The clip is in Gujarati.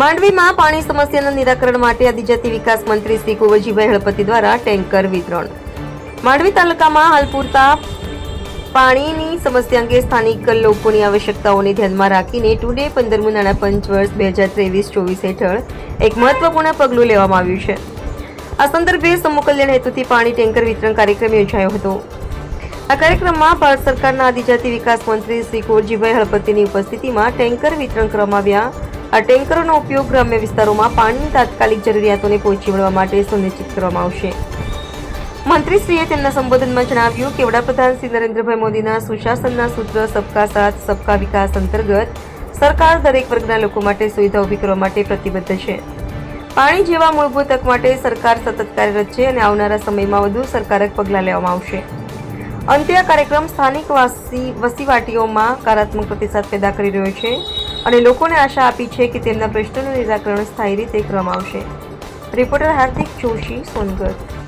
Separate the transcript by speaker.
Speaker 1: માંડવીમાં પાણી સમસ્યાના નિરાકરણ માટે આદિજાતિ વિકાસ મંત્રી શ્રી કુંવરજીભાઈ હળપતિ દ્વારા ટેન્કર વિતરણ. માંડવી તાલુકામાં હાલ પૂરતા પાણીની સમસ્યા અંગે સ્થાનિક લોકોની આવશ્યકતાઓને ધ્યાનમાં રાખીને ટુડે પંદરમું નાણાં પંચ વર્ષ બે હજાર ત્રેવીસ ચોવીસ હેઠળ એક મહત્વપૂર્ણ પગલું લેવામાં આવ્યું છે. આ સંદર્ભે સમૂહ કલ્યાણ હેતુથી પાણી ટેન્કર વિતરણ કાર્યક્રમ યોજાયો હતો. આ કાર્યક્રમમાં ભારત સરકારના આદિજાતિ વિકાસ મંત્રી શ્રી કુંવરજીભાઈ હળપતિની ઉપસ્થિતિમાં ટેન્કર વિતરણ કરવામાં આવ્યા. આ ટેન્કરોનો ઉપયોગ ગ્રામ્ય વિસ્તારોમાં પાણીની તાત્કાલિક જરૂરિયાતોને પહોંચી વળવા માટે સુનિશ્ચિત કરવામાં આવશે. મંત્રીશ્રીએ તેમના સંબોધનમાં જણાવ્યું કે વડાપ્રધાન શ્રી નરેન્દ્રભાઈ મોદીના સુશાસનના સૂત્ર સબકા સાથ, સબકા વિકાસ અંતર્ગત સરકાર દરેક વર્ગના લોકો માટે સુવિધા ઊભી કરવા માટે પ્રતિબદ્ધ છે. પાણી જેવા મૂળભૂત તક માટે સરકાર સતત કાર્યરત છે અને આવનારા સમયમાં વધુ સરકારક પગલાં લેવામાં આવશે. અંતે આ કાર્યક્રમ સ્થાનિક વાસી, વસીવાટીઓમાં કારાત્મક પ્રતિસાદ પેદા કરી રહ્યો છે. અને લોકોને આશા આપી છે કે તેમના પ્રશ્નોનું નિરાકરણ સ્થાયી રીતે કરવામાં આવશે. રિપોર્ટર હાર્દિક જોશી સોનગઢ.